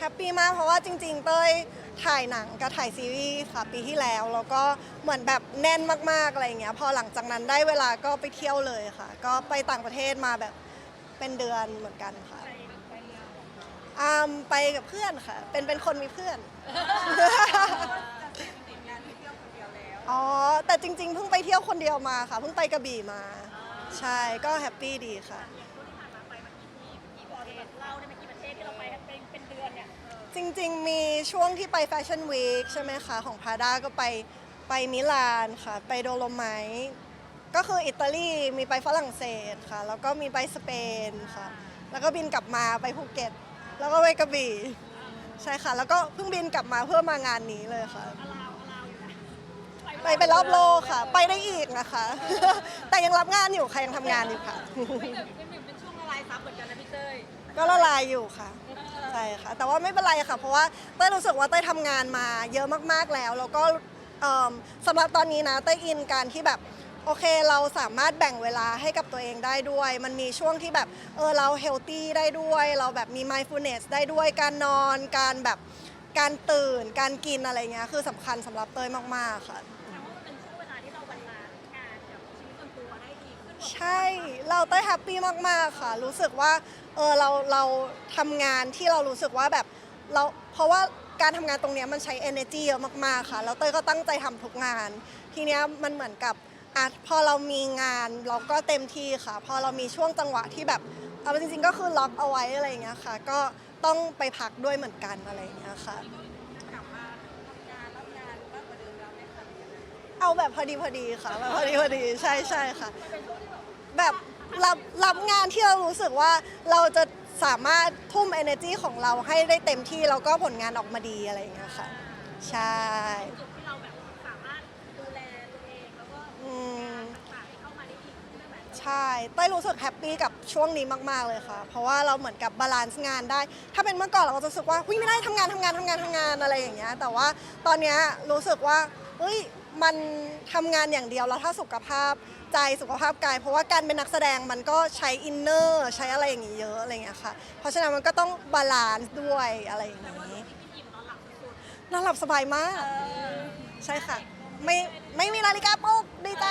แฮปปี้มากเพราะว่าจริง ๆ เต้ยถ่ายหนังกับถ่ายซีรีส์ค่ะปีที่แล้ว แล้วก็เหมือนแบบแน่นมากๆอะไรอย่างเงี้ยพอหลังจากนั้นได้เวลาก็ไปเที่ยวเลยค่ะ ก็ไปต่างประเทศมาแบบเป็นเดือนเหมือนกันค่ะอ่าไปกับเพื่อนค่ะ เป็นเป็นคนมีเพื่อน อ๋อ แต่จริง ๆ เพิ่งไปเที่ยวคนเดียวมาค่ะ เพิ่งไปกระบี่มา ใช่ ก็แฮปปี้ดีค่ะจริ ริง ๆ มีช่วงที่ไปแฟชั่นวีคใช่ไหมคะของพาด้าก็ไปไปมิลานค่ะ ไปโดโลไมท์ก็คืออิตาลีมีไปฝรั่งเศสค่ะ แล้วก็มีไปสเปนค่ะ แล้วก็บินกลับมาไปภูเก็ต แล้วก็ไปกระบี่ใช่ค่ะ แล้วก็เพิ่งบินกลับมาเพื่อมางานนี้เลยค่ะ ไปไปรอบโลกค่ะ ไปได้อีกนะคะ แต่ยังรับงานอยู่ค่ะยังทำงานอยู่ค่ะ เป็นช่วงละลาย ซับเหมือนกันนะพี่เต้ยก็ละลายอยู่ค่ะ ใช่ค่ะ แต่ว่าไม่เป็นไรค่ะ เพราะว่าเต้ยรู้สึกว่าเต้ยทำงานมาเยอะมากๆแล้ว แล้วก็เอิ่มสำหรับตอนนี้นะเต้ยอินการที่แบบโอเคเราสามารถแบ่งเวลาให้กับตัวเองได้ด้วย มันมีช่วงที่แบบเออเราเฮลตี้ได้ด้วย เราแบบมี mindfulness ได้ด้วยการนอน การแบบการตื่น การกินอะไรเงี้ยคือสำคัญสำหรับเต้ยมากๆค่ะ ใช่เราเต้ยแฮปปี้มากๆค่ะ รู้สึกว่าเออเราเราทำงานที่เรารู้สึกว่าแบบเราเพราะว่าการทำงานตรงเนี้ยมันใช้ energy เยอะมากๆค่ะ แล้วเต้ยก็ตั้งใจทำทุกงาน ทีเนี้ยมันเหมือนกับอะพอเรามีงานเราก็เต็มที่ค่ะ พอเรามีช่วงจังหวะที่แบบเอาจริงๆก็คือล็อกเอาไว้อะไรอย่างเงี้ยค่ะ ก็ต้องไปพักด้วยเหมือนกันอะไรอย่างเงี้ยค่ะ เอาแบบพอดีพอดีค่ะแบบพอดีพอดีใช่ใช่ค่ะ แบบรับรับงานที่เรารู้สึกว่าเราจะสามารถทุ่ม energy ของเราให้ได้เต็มที่แล้วก็ผลงานออกมาดีอะไรอย่างเงี้ยค่ะ ใช่ จุดที่เราแบบสามารถดูแลตัวเองแล้วก็อืม ต่างๆให้เข้ามาได้ดีขึ้นได้ไหมใช่เต้ยรู้สึกแฮปปี้กับช่วงนี้มาก ๆ เลยค่ะ เพราะว่าเราเหมือนกับบาลานซ์งานได้ ถ้าเป็นเมื่อก่อนเราก็จะรู้สึกว่าหุ้ยไม่ได้ทำงานทำงานทำงานทำงานอะไรอย่างเงี้ย แต่ว่าตอนเนี้ยรู้สึกว่าเฮ้ย มันทำงานอย่างเดียวแล้วถ้าสุขภาพใจสุขภาพกาย เพราะว่าการเป็นนักแสดงมันก็ใช้อินเนอร์ใช้อะไรอย่างนี้เยอะอะไรอย่างเงี้ยค่ะ เพราะฉะนั้นมันก็ต้องบาลานซ์ด้วยอะไรอย่างงี้พี่อิ่มนอนหลับสุดนอนหลับสบายมาก ใช่ค่ะ ไม่ไม่มีนาฬิกาปลุกดีใจ